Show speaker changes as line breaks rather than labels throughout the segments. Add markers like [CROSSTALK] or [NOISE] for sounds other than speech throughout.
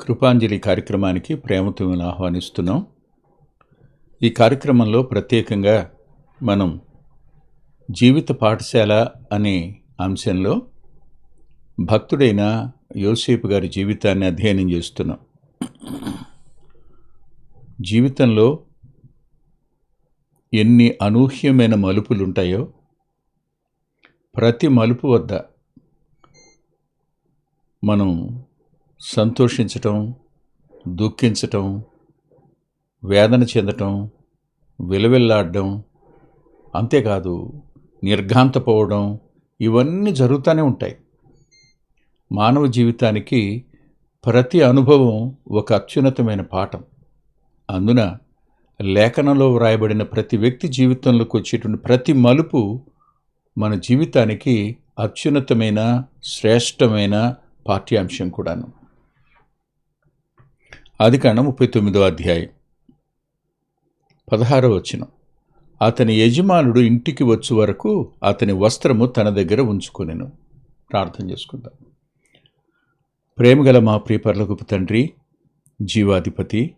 కృపాంజలి కార్యక్రమానికి ప్రేమతో ఆహ్వానిస్తున్నాం. ఈ కార్యక్రమంలో ప్రత్యేకంగా మనం జీవిత పాఠశాల అనే అంశంలో భక్తుడైన యోసేపు గారి జీవితాన్ని అధ్యయనం చేస్తున్నాం. జీవితంలో ఎన్ని అనూహ్యమైన మలుపులు ఉంటాయో ప్రతి మలుపు వద్ద మనం సంతోషించటం దుఃఖించటం వేదన చెందటం విలవిల్లాడడం అంతేకాదు నిర్ఘాంతపోవడం ఇవన్నీ జరుగుతూనే ఉంటాయి. మానవ జీవితానికి ప్రతి అనుభవం ఒక అత్యున్నతమైన పాఠం. అందున లేఖనంలో వ్రాయబడిన ప్రతి వ్యక్తి జీవితంలోకి వచ్చేటువంటి ప్రతి మలుపు మన జీవితానికి అత్యున్నతమైన శ్రేష్టమైన పాఠ్యాంశం కూడాను. ఆది ముప్పై తొమ్మిదో అధ్యాయం. పదహారో వచనం. అతని యజమానుడు ఇంటికి వచ్చు వరకు అతని వస్త్రము తన దగ్గర ఉంచుకొనెను. ప్రార్థన చేసుకుందాం. ప్రేమగల మా ప్రియపర్లకు తండ్రి జీవాధిపతి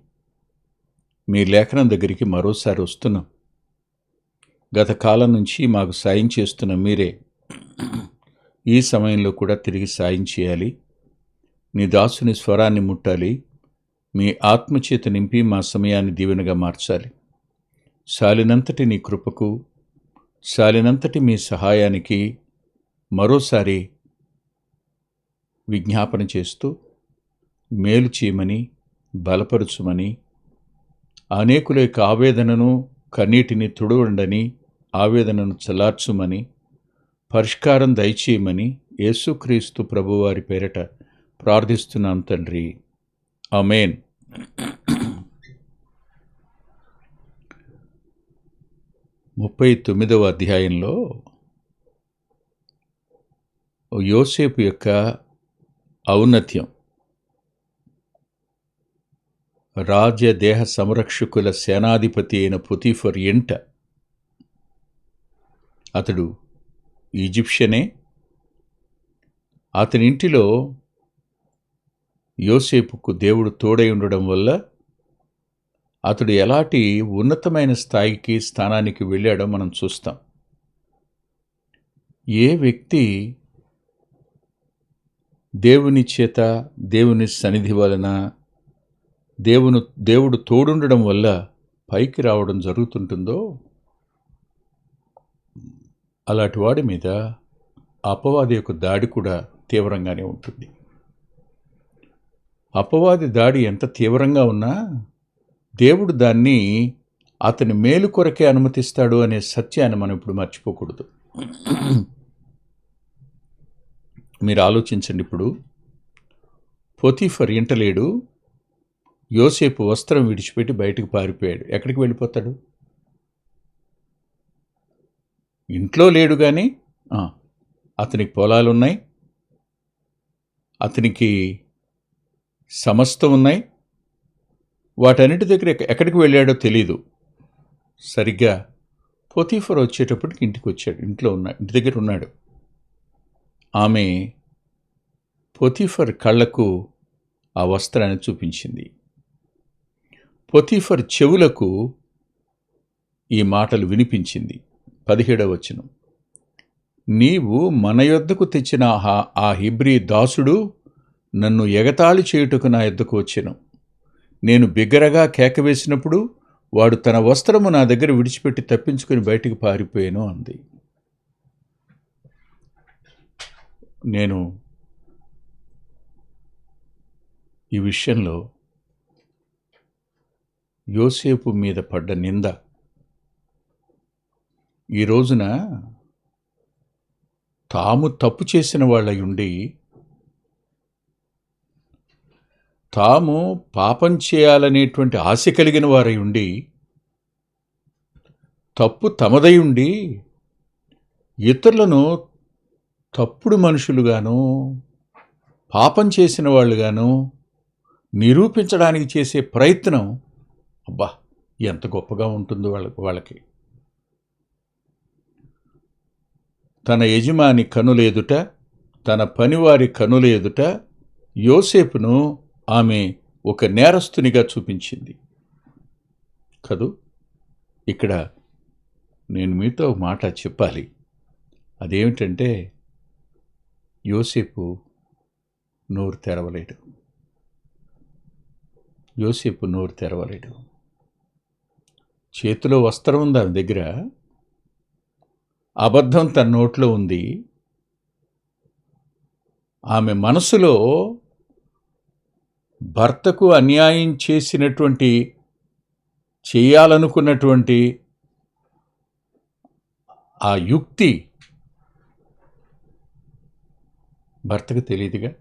మీ లేఖనం దగ్గరికి మరోసారి వస్తున్నాం. గత కాలం నుంచి మాకు సాయం చేస్తున్న మీరే ఈ సమయంలో కూడా తిరిగి సాయం చేయాలి. నీ దాసుని స్వరాన్ని ముట్టాలి. మీ ఆత్మచేత నింపి మా సమయాన్ని దీవెనగా మార్చాలి. సాలినంతటి నీ కృపకు సాలినంతటి మీ సహాయానికి మరోసారి విజ్ఞాపన చేస్తూ మేలు చేయమని బలపరచుమని అనేకుల యొక్క ఆవేదనను కన్నీటిని తుడవండని ఆవేదనను చల్లార్చుమని పరిష్కారం దయచేయమని యేసుక్రీస్తు ప్రభువారి పేరట ప్రార్థిస్తున్నాం తండ్రి. అమేన్ ముప్పై తొమ్మిదవ అధ్యాయంలో యోసేపు యొక్క ఔన్నత్యం. రాజ్యదేహ సంరక్షకుల సేనాధిపతి అయిన పుతిఫర్ ఎంట అతడు ఈజిప్షియనే. అతని ఇంటిలో యోసేపుకు దేవుడు తోడై ఉండడం వల్ల అతడు ఎలాంటి ఉన్నతమైన స్థాయికి స్థానానికి వెళ్ళాడో మనం చూస్తాం. ఏ వ్యక్తి దేవుని చేత దేవుని సన్నిధి వలన దేవును దేవుడు తోడుండడం వల్ల పైకి రావడం జరుగుతుంటుందో అలాంటి వాడి మీద అపవాది యొక్క దాడి కూడా తీవ్రంగానే ఉంటుంది. అపవాది దాడి ఎంత తీవ్రంగా ఉన్నా దేవుడు దాన్ని అతని మేలు కొరకే అనుమతిస్తాడు అనే సత్యాన్ని మనం ఇప్పుడు మర్చిపోకూడదు. మీరు ఆలోచించండి ఇప్పుడు. పొతిఫర్ ఇంటలేడు. యోసేపు వస్త్రం విడిచిపెట్టి బయటకు పారిపోయాడు. ఎక్కడికి వెళ్ళిపోతాడు? ఇంట్లో లేడు కానీ అతనికి పొలాలు ఉన్నాయి అతనికి సమస్త ఉన్నాయి. వాటన్నిటి దగ్గర ఎక్కడికి వెళ్ళాడో తెలీదు. సరిగ్గా పోతీఫర్ వచ్చేటప్పటికి ఇంటికి వచ్చాడు. ఇంట్లో ఉన్నా ఇంటి దగ్గర ఉన్నాడు. ఆమె పొతీఫర్ కళ్ళకు ఆ వస్త్రాన్ని చూపించింది. పొతీఫర్ చెవులకు ఈ మాటలు వినిపించింది. పదిహేడవ వచనం. నీవు మన యొద్దకు తెచ్చిన ఆ- ఆ హిబ్రీ దాసుడు నన్ను ఎగతాళి చేయుటకు నా ఎద్దకు వచ్చెను. నేను బిగ్గరగా కేక వేసినప్పుడు వాడు తన వస్త్రము నా దగ్గర విడిచిపెట్టి తప్పించుకుని బయటికి పారిపోయాను అంది. నేను ఈ విషయంలో యోసేపు మీద పడ్డ నింద ఈ రోజున తాము తప్పు చేసిన వాళ్ళై ఉండి తాము పాపం చేయాలనేటువంటి ఆశ కలిగిన వారై ఉండి తప్పు తమదై ఉండి ఇతరులను తప్పుడు మనుషులుగాను పాపం చేసిన వాళ్ళుగాను నిరూపించడానికి చేసే ప్రయత్నం అబ్బా ఎంత గొప్పగా ఉంటుందో వాళ్ళకి వాళ్ళకి. తన యజమాని కనులేదుట తన పనివారి కనులేదుట యోసేపును ఆమె ఒక నేరస్తునిగా చూపించింది. కదూ ఇక్కడ నేను మీతో మాట చెప్పాలి. అదేమిటంటే యోసేపు నోరు తెరవలేడు యోసేపు నోరు తెరవలేడు చేతిలో వస్త్రం ఉంది ఆమె దగ్గర. అబద్ధం తన నోట్లో ఉంది. ఆమె మనసులో భర్తకు అన్యాయం చేసినటువంటి చేయాలనుకున్నటువంటి ఆ యుక్తి భర్తకు తెలియదుగా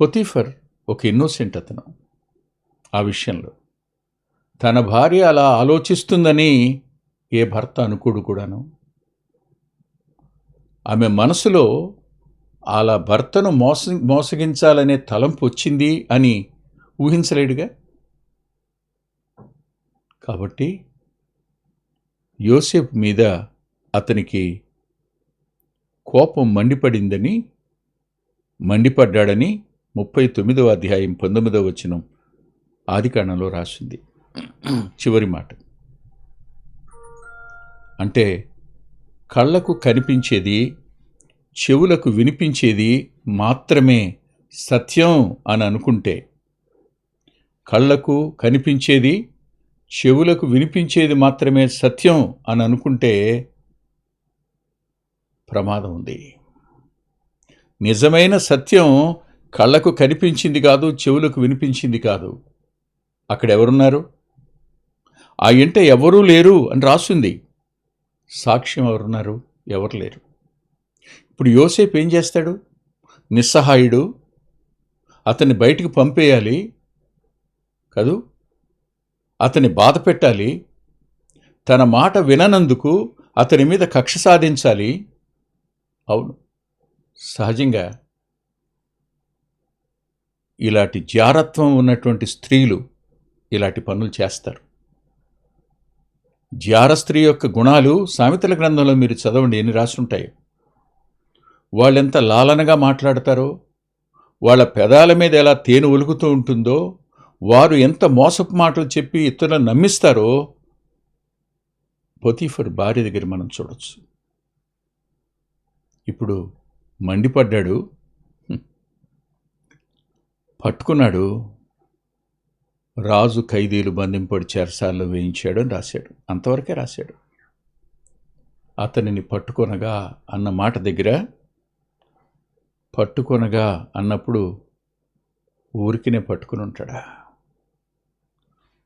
పొతిఫర్ ఒక ఇన్నోసెంట్ అతను ఆ విషయంలో. తన భార్య అలా ఆలోచిస్తుందని ఏ భర్త అనుకోడు కూడాను. ఆమె మనసులో అలా భర్తను మోస మోసగించాలనే తలంపు వచ్చింది అని ఊహించలేడుగా? కాబట్టి యోసేపు మీద అతనికి కోపం మండిపడిందని మండిపడ్డాడని ముప్పై తొమ్మిదవ అధ్యాయం పంతొమ్మిదవ వచనం ఆదికాండంలో రాసింది. చివరి మాట. అంటే కళ్ళకు కనిపించేది చెవులకు వినిపించేది మాత్రమే సత్యం అని అనుకుంటే. కళ్ళకు కనిపించేది చెవులకు వినిపించేది మాత్రమే సత్యం అని అనుకుంటే ప్రమాదం ఉంది. నిజమైన సత్యం కళ్ళకు కనిపించింది కాదు చెవులకు వినిపించింది కాదు. అక్కడ ఎవరున్నారు ఆ ఇంట ఎవరూ లేరు అని రాసింది. సాక్ష్యం ఎవరున్నారు? ఎవరు లేరు. ఇప్పుడు యోసేపు ఏం చేస్తాడు? నిస్సహాయుడు అతన్ని బయటికి పంపేయాలి కదూ? అతన్ని బాధ పెట్టాలి తన మాట విననందుకు అతని మీద కక్ష సాధించాలి. అవును. సహజంగా ఇలాంటి జారత్వం ఉన్నటువంటి స్త్రీలు ఇలాంటి పనులు చేస్తారు. జార స్త్రీ యొక్క గుణాలు సామెతల గ్రంథంలో మీరు చదవండి ఎన్ని రాసుంటాయో. వాళ్ళెంత లాలనగా మాట్లాడతారో వాళ్ళ పెదాల మీద ఎలా తేనె ఒలుగుతూ ఉంటుందో వారు ఎంత మోసపు మాటలు చెప్పి ఇతరులను నమ్మిస్తారో పొతీఫర్ భార్య దగ్గర మనం చూడొచ్చు. ఇప్పుడు మండిపడ్డాడు పట్టుకున్నాడు రాజు ఖైదీలు బంధింపడి చెరసాల్లో వేయించాడు అని రాశాడు. అంతవరకే రాశాడు. అతనిని పట్టుకొనగా అన్న మాట దగ్గర పట్టుకొనగా అన్నప్పుడు ఊరికినే పట్టుకుని ఉంటాడా?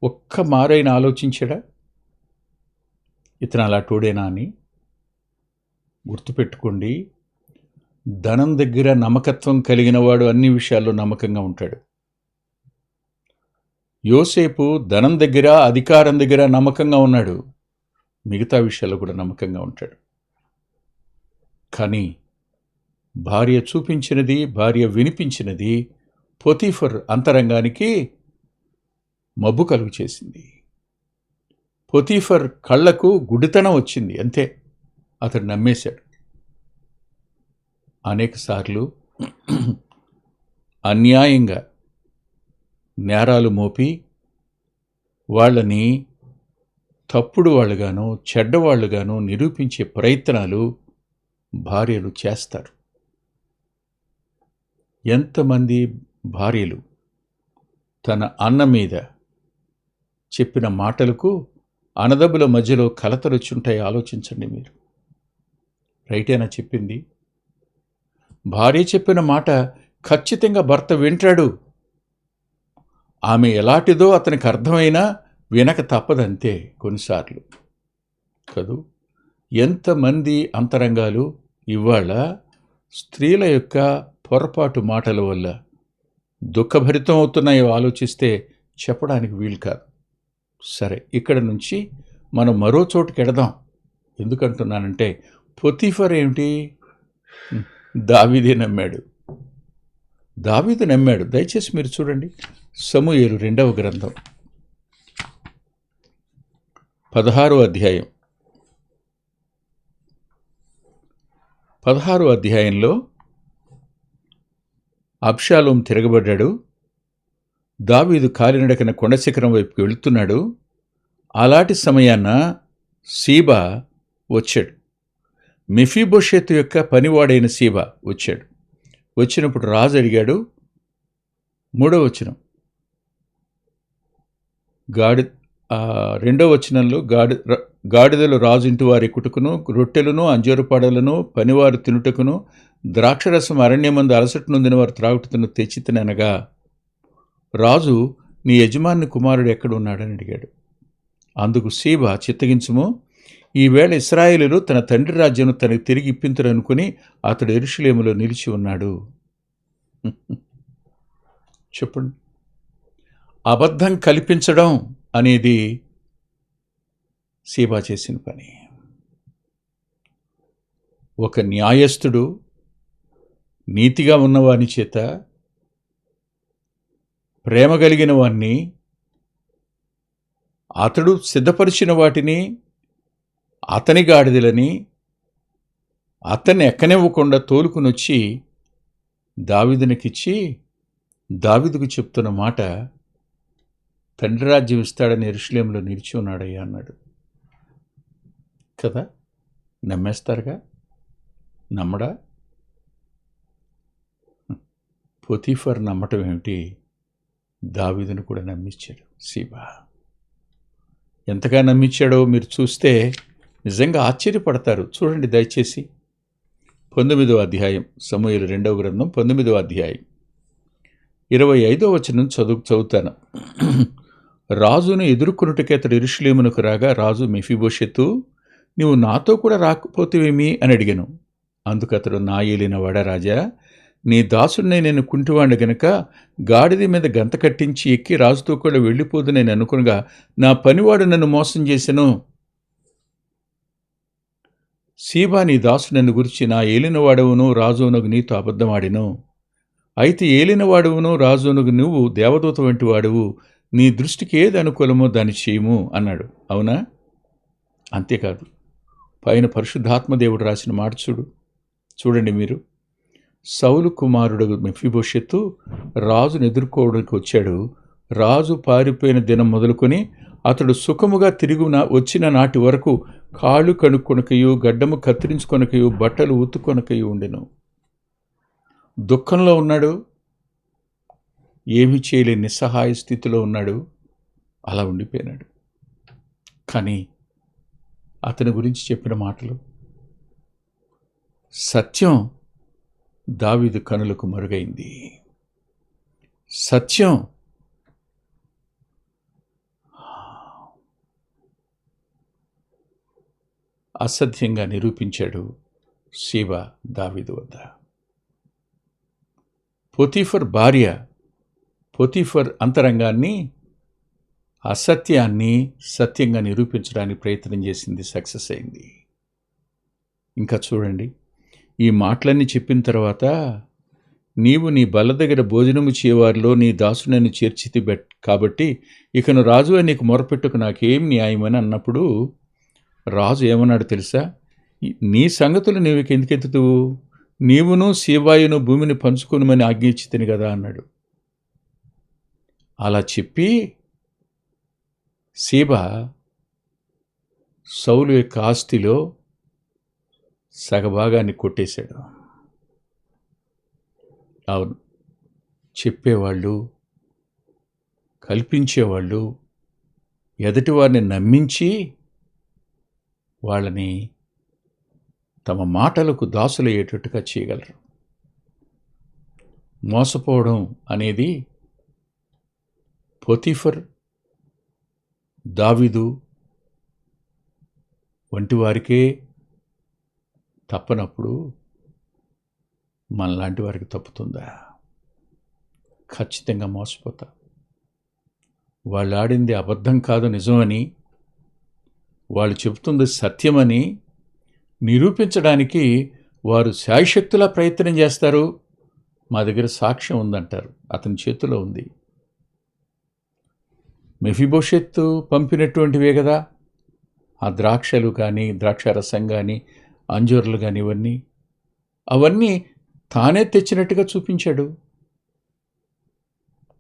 ఒక్క మారైన ఆలోచించాడా? ఇతను అలా టోడేనా అని గుర్తుపెట్టుకోండి ధనం దగ్గర నమ్మకత్వం కలిగిన వాడు అన్ని విషయాల్లో నమ్మకంగా ఉంటాడు. యోసేపు ధనం దగ్గర అధికారం దగ్గర నమ్మకంగా ఉన్నాడు. మిగతా విషయాల్లో కూడా నమ్మకంగా ఉంటాడు. కానీ భార్య చూపించినది భార్య వినిపించినది పొతీఫర్ అంతరంగానికి మబ్బు కలుగు చేసింది. పొతీఫర్ కళ్ళకు గుడితనం వచ్చింది అంతే. అతడు నమ్మేశాడు. అనేక సార్లు అన్యాయంగా నేరాలు మోపి వాళ్ళని తప్పుడు వాళ్ళుగాను చెడ్డవాళ్ళుగాను నిరూపించే ప్రయత్నాలు భార్యలు చేస్తారు. ఎంతమంది భార్యలు తన అన్న మీద చెప్పిన మాటలకు అనదబుల మధ్యలో కలతలొచ్చుంటాయి ఆలోచించండి మీరు. రైటేనా చెప్పింది? భార్య చెప్పిన మాట ఖచ్చితంగా భర్త వింటాడు. ఆమె ఎలాంటిదో అతనికి అర్థమైనా వినక తప్పదంతే కొన్నిసార్లు. కదూ? ఎంతమంది అంతరంగాలు ఇవాళ స్త్రీల యొక్క పొరపాటు మాటల వల్ల దుఃఖభరితం అవుతున్నాయో ఆలోచిస్తే చెప్పడానికి వీలు కాదు. సరే ఇక్కడ నుంచి మనం మరో చోటుకి ఎడదాం ఎందుకంటున్నానంటే పొతిఫర్ ఏమిటి? దావీదే నమ్మాడు. దావీదు నమ్మాడు. దయచేసి మీరు చూడండి. సమూయేలు రెండవ గ్రంథం. పదహారో అధ్యాయం. పదహారో అధ్యాయంలో అబ్షాలోం తిరగబడ్డాడు. దావీదు కాలినడకన కొండశిఖరం వైపుకి వెళుతున్నాడు. అలాంటి సమయాన సీబా వచ్చాడు. మెఫీబోషెత్ యొక్క పనివాడైన సీబా వచ్చాడు. వచ్చినప్పుడు రాజు అడిగాడు మూడో వచనం. గాడి రెండో వచనంలో గాడి గాడిదలు రాజు ఇంటి వారి కుటుకును రొట్టెలను అంజూరపాడలను పనివారు తినుటకును ద్రాక్షరసం అరణ్యమందు అలసట నొందిన వారు త్రాగుటను తెచ్చితనగా రాజు నీ యజమాని కుమారుడు ఎక్కడ ఉన్నాడని అడిగాడు. అందుకు సీబ చిత్తగించుము ఈవేళ ఇస్రాయేలులు తన తండ్రి రాజ్యం తనకు తిరిగి ఇప్పింతురనుకుని అతడు ఎరుషులేములో నిలిచి ఉన్నాడు. [LAUGHS] చెప్పండి. అబద్ధం కల్పించడం అనేది సీబా చేసిన పని. ఒక న్యాయస్థుడు నీతిగా ఉన్నవాని చేత ప్రేమ కలిగిన వాణ్ణి అతడు సిద్ధపరిచిన వాటిని అతని గాడిదలని అతన్ని ఎక్కనివ్వకుండా తోలుకునొచ్చి దావిదునికిచ్చి దావిదుకు చెప్తున్న మాట తండ్రి రాజ్యం ఇస్తాడని ఎరుషులేంలో నిలిచి ఉన్నాడయ్యా అన్నాడు. కదా? నమ్మేస్తారుగా? నమ్మడా? పొతీఫర్ నమ్మటం ఏమిటి? దావిదును కూడా నమ్మించాడు సీబా. ఎంతగా నమ్మించాడో మీరు చూస్తే నిజంగా ఆశ్చర్యపడతారు. చూడండి దయచేసి. పంతొమ్మిదో అధ్యాయం సమూహలు రెండవ గ్రంథం పంతొమ్మిదో అధ్యాయం. ఇరవై ఐదో వచనం చదువు చదువుతాను. రాజును ఎదుర్కొనుటకి అతడు ఇరుషులేమునకు రాగా రాజు మెఫిబోషెత్తు నీవు నాతో కూడా రాకపోతేవేమి? అని అడిగాను. అందుకు అతడు నా ఏలిన వడరాజా రాజా నీ దాసుడిని నేను కుంటివాడిని గనుక గాడిద మీద గంత కట్టించి ఎక్కి రాజుతో కూడా వెళ్ళిపోదు నేను అనుకునగా నా పనివాడు నన్ను మోసం చేశాను. సీబా నీ దాసు నన్ను గురించి నా ఏలినవాడవును రాజునకు నీతో అబద్ధమాడిను అయితే ఏలినవాడవును రాజునకు నువ్వు దేవదూత వంటి వాడువు. నీ దృష్టికి ఏది అనుకూలమో దాన్ని చేయము అన్నాడు. అవునా? అంతేకాదు. పైన పరిశుద్ధాత్మదేవుడు రాసిన మాట చూడు. చూడండి మీరు. సౌలు కుమారుడు మెఫిబోషెత్తు రాజును ఎదుర్కోవడానికి వచ్చాడు. రాజు పారిపోయిన దినం మొదలుకొని అతడు సుఖముగా తిరుగున వచ్చిన నాటి వరకు కాళ్ళు కనుక్కొనకయు గడ్డము కత్తిరించుకొనకయు బట్టలు ఉత్తుకొనకయు ఉండెను. దుఃఖంలో ఉన్నాడు. ఏమి చేయలేని నిస్సహాయ స్థితిలో ఉన్నాడు. అలా ఉండిపోయినాడు. కానీ అతని గురించి చెప్పిన మాటలు సత్యం దావీదు కనులకు మరుగైంది. సత్యం. అసత్యంగా నిరూపించాడు శివ దావీదు వద్ద. పొతిఫర్ భార్య పొతిఫర్ అంతరంగాన్ని అసత్యాన్ని సత్యంగా నిరూపించడానికి ప్రయత్నం చేసింది సక్సెస్ అయింది. ఇంకా చూడండి. ఈ మాటలన్నీ చెప్పిన తర్వాత నీవు నీ బల్ల దగ్గర భోజనము చేయవారిలో నీ దాసునని చేర్చితి బెట్ కాబట్టి ఇకను రాజు అని నీకు మొరపెట్టుకు నాకేం న్యాయమని అన్నప్పుడు రాజు ఏమన్నాడు తెలుసా? నీ సంగతులు నీవు ఎందుకెత్తుతువు నీవును శివాయును భూమిని పంచుకొనుమని ఆజ్ఞించితిని కదా అన్నాడు. అలా చెప్పి శివ సౌలు యొక్క ఆస్తిలో సగభాగాన్ని కొట్టేశాడు. అవును. చెప్పేవాళ్ళు కల్పించేవాళ్ళు ఎదుటివారిని నమ్మించి వాళ్ళని తమ మాటలకు దాసులయ్యేటట్టుగా చేయగలరు. మోసపోవడం అనేది పొతిఫర్ దావిదు వంటి వారికే తప్పనప్పుడు మనలాంటి వారికి తప్పుతుందా? ఖచ్చితంగా మోసపోతా. వాళ్ళు ఆడింది అబద్ధం కాదు నిజమని వాళ్ళు చెబుతుంది సత్యమని నిరూపించడానికి వారు శాయశక్తులా ప్రయత్నం చేస్తారు. మా దగ్గర సాక్ష్యం ఉందంటారు. అతని చేతిలో ఉంది. మెఫిబోషెత్తు పంపినటువంటివే కదా. ఆ ద్రాక్షలు కానీ ద్రాక్షారసం కానీ అంజూర్లు కానీ ఇవన్నీ అవన్నీ తానే తెచ్చినట్టుగా చూపించాడు.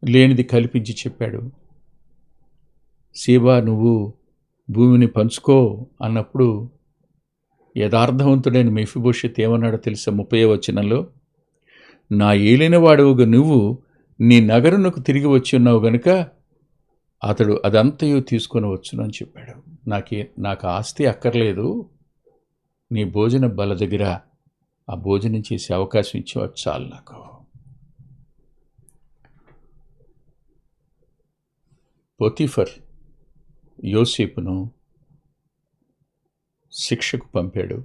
లేనిది కల్పించి చెప్పాడు. శివ నువ్వు భూమిని పంచుకో అన్నప్పుడు యథార్థవంతుడైన మెఫిభవిష్యత్ ఏమన్నాడో తెలుసా ముప్పై వచనంలో? నా ఏలినవాడవుగా నువ్వు నీ నగరునకు తిరిగి వచ్చి ఉన్నావు గనుక అతడు అదంతయు తీసుకొని వచ్చును అని చెప్పాడు. నాకే నాకు ఆస్తి అక్కర్లేదు. నీ భోజన బల దగ్గర ఆ భోజనం చేసే అవకాశం ఇచ్చేవాడు చాలు నాకు. పొతిఫర్ యోసేపును శిక్షకు పంపాడు.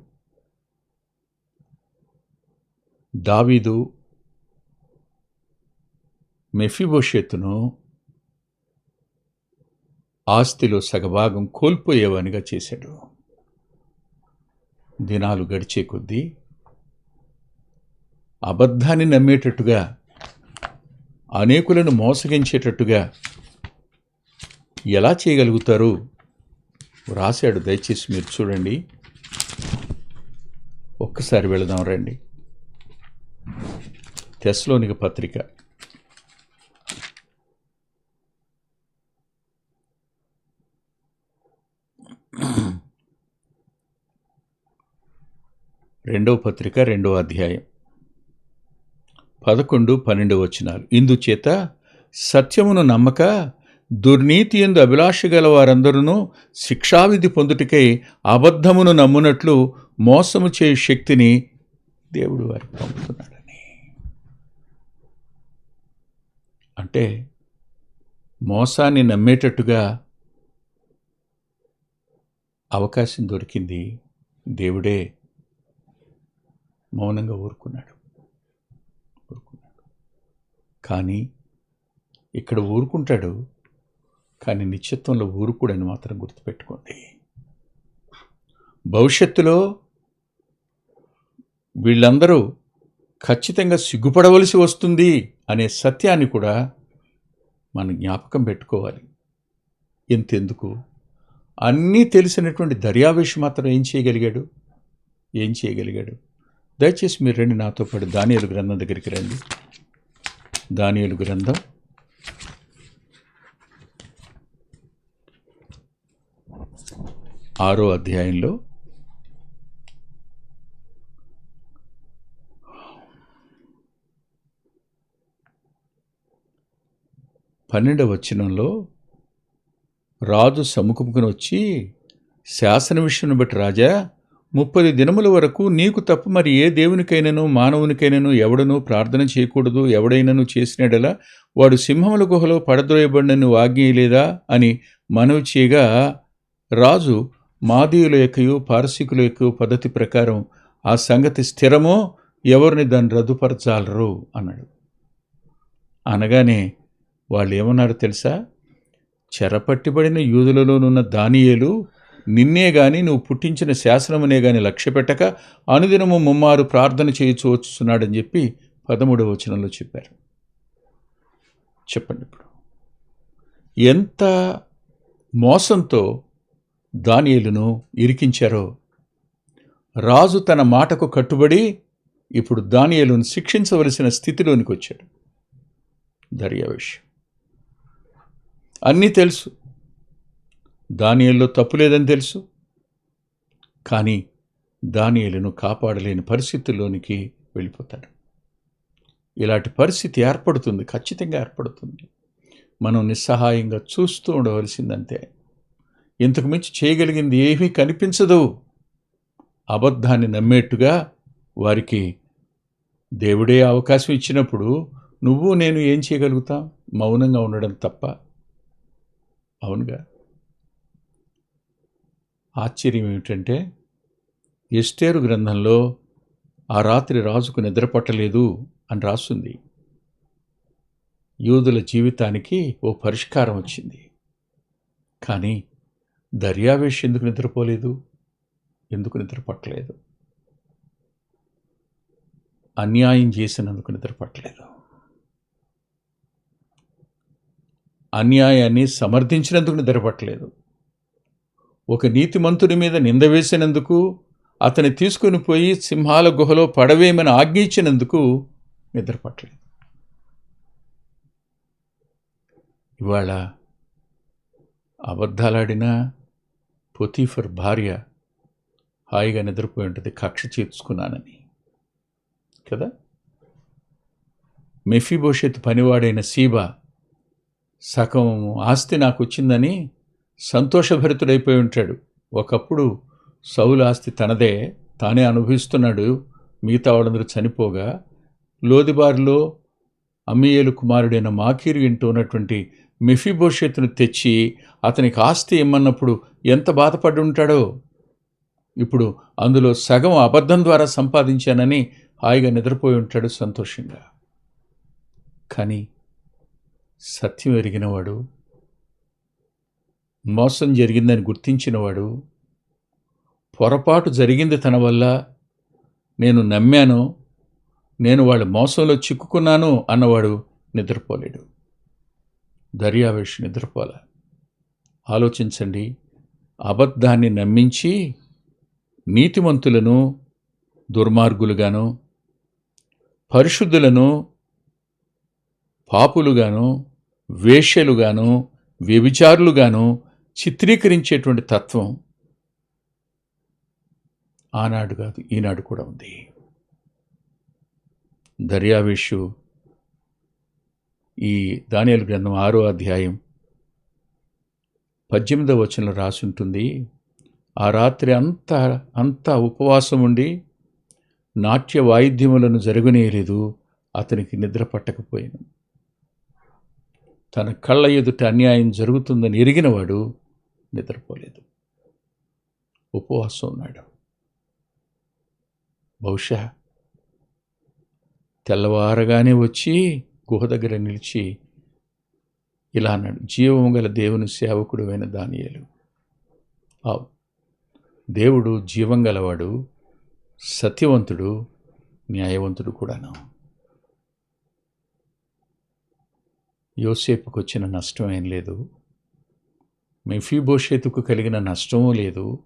దావీదు మెఫిబోషెత్తును ఆస్తిలో సగభాగం కోల్పోయేవానిగా చేశాడు. దినాలు గడిచే కొద్దీ అబద్ధాన్ని నమ్మేటట్టుగా అనేకులను మోసగించేటట్టుగా ఎలా చేయగలుగుతారు రాశాడు దయచేసి మీరు చూడండి. ఒక్కసారి వెళదాం రండి. తెస్లోనిక పత్రిక. రెండవ పత్రిక రెండవ అధ్యాయం. పదకొండు పన్నెండు వచనాలు. ఇందుచేత సత్యమును నమ్మక దుర్నీతి ఎందు అభిలాష గల వారందరూ శిక్షావిధి పొందుటకై అబద్ధమును నమ్మునట్లు మోసము చేయు శక్తిని దేవుడు వారికి పంపుతున్నాడని. అంటే మోసాన్ని నమ్మేటట్టుగా అవకాశం దొరికింది దేవుడే మౌనంగా ఊరుకున్నాడు. ఊరుకున్నాడు. కానీ ఇక్కడ ఊరుకుంటాడు కానీ నిశ్చిత్వంలో ఊరుకుడని మాత్రం గుర్తుపెట్టుకోండి. భవిష్యత్తులో వీళ్ళందరూ ఖచ్చితంగా సిగ్గుపడవలసి వస్తుంది అనే సత్యాన్ని కూడా మనం జ్ఞాపకం పెట్టుకోవాలి. ఎంతెందుకు అన్నీ తెలిసినటువంటి దర్యావేష్ మాత్రం ఏం చేయగలిగాడు? ఏం చేయగలిగాడు? దయచేసి మీరు రండి నాతో పాటు. దానియలు గ్రంథం దగ్గరికి రండి. దానియలు గ్రంథం. ఆరో అధ్యాయంలో. పన్నెండవ వచనంలో రాజు సముఖముకుని వచ్చి శాసన విషయం బట్టి రాజా ముప్పది దినముల వరకు నీకు తప్ప మరి ఏ దేవునికైనను మానవునికైనను ఎవడనూ ప్రార్థన చేయకూడదు ఎవడైనను చేసినడలా వాడు సింహముల గుహలో పడద్రోయబడినను నువ్వు ఆజ్ఞయలేదా అని మనవి చేయగా రాజు మాదీయుల యొక్కయు పారసీకుల యొక్క పద్ధతి ప్రకారం ఆ సంగతి స్థిరమో ఎవరిని దాన్ని రద్దుపరచాలరు? అన్నాడు. అనగానే వాళ్ళు ఏమన్నారు తెలుసా? చెరపట్టిబడిన యూదులలోనున్న దానియేలు నిన్నే గాని నువ్వు పుట్టించిన శాసనమునే గాని లక్ష్యపెట్టక అనుదినము ముమ్మారు ప్రార్థన చేయొచ్చు చెప్పి పదమూడవ వచనంలో చెప్పారు. చెప్పండి ఇప్పుడు. ఎంత మోసంతో దానియలును ఇరికించారో రాజు తన మాటకు కట్టుబడి ఇప్పుడు దానియలును శిక్షించవలసిన స్థితిలోనికి వచ్చాడు దర్యావేష్. అన్నీ తెలుసు. దానియల్లో తప్పు లేదని తెలుసు. కానీ దానియలను కాపాడలేని పరిస్థితుల్లోనికి వెళ్ళిపోతాడు. ఇలాంటి పరిస్థితి ఏర్పడుతుంది ఖచ్చితంగా ఏర్పడుతుంది. మనం నిస్సహాయంగా చూస్తూ ఉండవలసిందంతే. ఇంతకు మించి చేయగలిగింది ఏమీ కనిపించదు. అబద్ధాన్ని నమ్మేట్టుగా వారికి దేవుడే అవకాశం ఇచ్చినప్పుడు నువ్వు నేను ఏం చేయగలుగుతాం? మౌనంగా ఉండడం తప్ప. అవునుగా? ఆశ్చర్యం ఏమిటంటే ఎస్టేరు గ్రంథంలో ఆ రాత్రి రాజుకు నిద్రపట్టలేదు అని రాస్తుంది యూదుల జీవితానికి ఓ పరిష్కారం వచ్చింది. కానీ దర్యావేష్ ఎందుకు నిద్రపోలేదు? ఎందుకు నిద్రపట్టలేదు అన్యాయం చేసినందుకు నిద్రపట్టలేదు అన్యాయాన్ని సమర్థించినందుకు నిద్రపట్టలేదు ఒక నీతిమంతుడి మీద నింద వేసినందుకు అతని తీసుకుని పోయి సింహాల గుహలో పడవేయమని ఆజ్ఞయించినందుకు నిద్రపట్టలేదు. ఇవాళ అబద్ధాలాడిన పొతీఫర్ భార్య హాయిగా నిద్రపోయి ఉంటుంది కక్ష చేర్చుకున్నానని. కదా? మెఫీభోషెత్ పనివాడైన సీబా సగం ఆస్తి నాకు వచ్చిందని సంతోషభరితుడైపోయి ఉంటాడు. ఒకప్పుడు సౌలు ఆస్తి తనదే. తానే అనుభవిస్తున్నాడు. మిగతా వాళ్ళందరూ చనిపోగా లోదిబారిలో అమ్మీయేలు కుమారుడైన మాకీరు ఇంటూ ఉన్నటువంటి మెఫీభోషెత్తును తెచ్చి అతనికి ఆస్తి ఇమ్మన్నప్పుడు ఎంత బాధపడి ఉంటాడో. ఇప్పుడు అందులో సగం అబద్ధం ద్వారా సంపాదించానని హాయిగా నిద్రపోయి ఉంటాడు సంతోషంగా. కానీ సత్యం ఎరిగినవాడు మోసం జరిగిందని గుర్తించినవాడు పొరపాటు జరిగింది తన వల్ల నేను నమ్మాను నేను వాళ్ళ మోసంలో చిక్కుకున్నాను అన్నవాడు నిద్రపోలేడు. దర్యావేష్ నిద్రపోల. ఆలోచించండి అబద్ధాన్ని నమ్మించి నీతిమంతులను దుర్మార్గులుగాను పరిశుద్ధులను పాపులుగాను వేష్యలుగాను వ్యభిచారులుగాను చిత్రీకరించేటువంటి తత్వం ఆనాడు కాదు ఈనాడు కూడా ఉంది. దర్యావేషు ఈ దానియలు గ్రంథం ఆరో అధ్యాయం పద్దెనిమిదవ వచనంలో రాసుంటుంది ఆ రాత్రి అంతా అంతా ఉపవాసం ఉండి నాట్య వాయిద్యములను జరగనేయలేదు అతనికి నిద్ర పట్టకపోయాను. తన కళ్ళ ఎదుట అన్యాయం జరుగుతుందని ఎరిగినవాడు నిద్రపోలేదు. ఉపవాసం ఉన్నాడు. బహుశా తెల్లవారగానే వచ్చి గుహ దగ్గర నిలిచి ఇలా అన్నాడు. జీవము గల దేవుని సేవకుడు అయిన దానియలు. ఆవు దేవుడు జీవం గలవాడు సత్యవంతుడు న్యాయవంతుడు కూడాను. యోసేపుకు వచ్చిన నష్టం ఏం లేదు. మెఫీభోషేతుకు కలిగిన నష్టమూ లేదు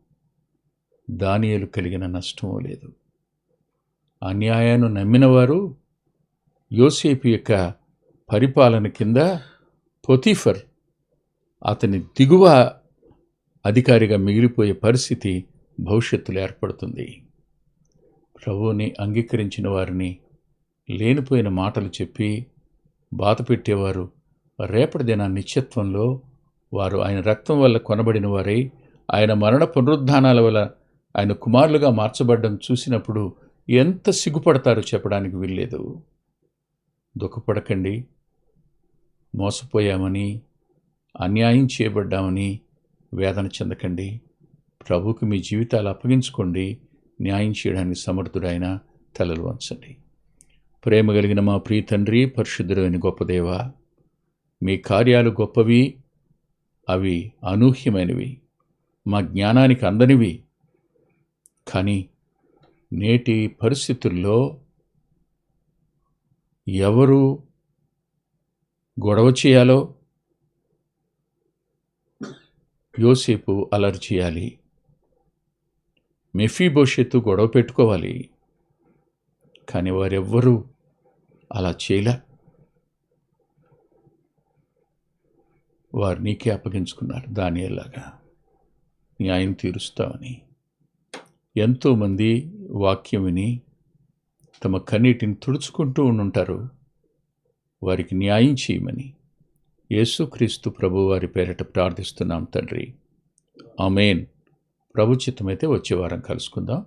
దానియలు కలిగిన నష్టమూ లేదు. అన్యాయాన్ని నమ్మినవారు యోసేపు యొక్క పరిపాలన కింద పొతిఫర్ అతని దిగువ అధికారిగా మిగిలిపోయే పరిస్థితి భవిష్యత్తులో ఏర్పడుతుంది. ప్రభువుని అంగీకరించిన వారిని లేనిపోయిన మాటలు చెప్పి బాధ పెట్టేవారు రేపటి దిన నిత్యత్వంలో వారు ఆయన రక్తం వల్ల కొనబడిన వారై ఆయన మరణ పునరుద్ధానాల వల్ల ఆయన కుమారులుగా మార్చబడ్డం చూసినప్పుడు ఎంత సిగ్గుపడతారో చెప్పడానికి వీల్లేదు. దుఃఖపడకండి. మోసపోయామని అన్యాయం చేయబడ్డామని వేదన చెందకండి. ప్రభుకి మీ జీవితాలు అప్పగించుకోండి. న్యాయం చేయడానికి సమర్థుడైన తలలు వంచండి. ప్రేమ కలిగిన మా ప్రియ తండ్రి పరిశుద్ధుడైన గొప్ప దేవ మీ కార్యాలు గొప్పవి అవి అనూహ్యమైనవి. మా జ్ఞానానికి అందనివి. కానీ నేటి పరిస్థితుల్లో ఎవరు గొడవ చేయాలో యోసేపు అలర్ చేయాలి. మెఫీభవిష్యత్తు గొడవ పెట్టుకోవాలి. కానీ వారెవ్వరూ అలా చేయలే. వారు నీకే అప్పగించుకున్నారు. దానిలాగా న్యాయం తీరుస్తామని. ఎంతోమంది వాక్యం విని తమ కన్నీటిని తుడుచుకుంటూ ఉండుంటారు. వారికి న్యాయం చేయమని. యేసుక్రీస్తు ప్రభు వారి పేరిట ప్రార్థిస్తున్నాం తండ్రి. ఆమెన్. ప్రభుచితమైతే వచ్చే వారం కలుసుకుందాం.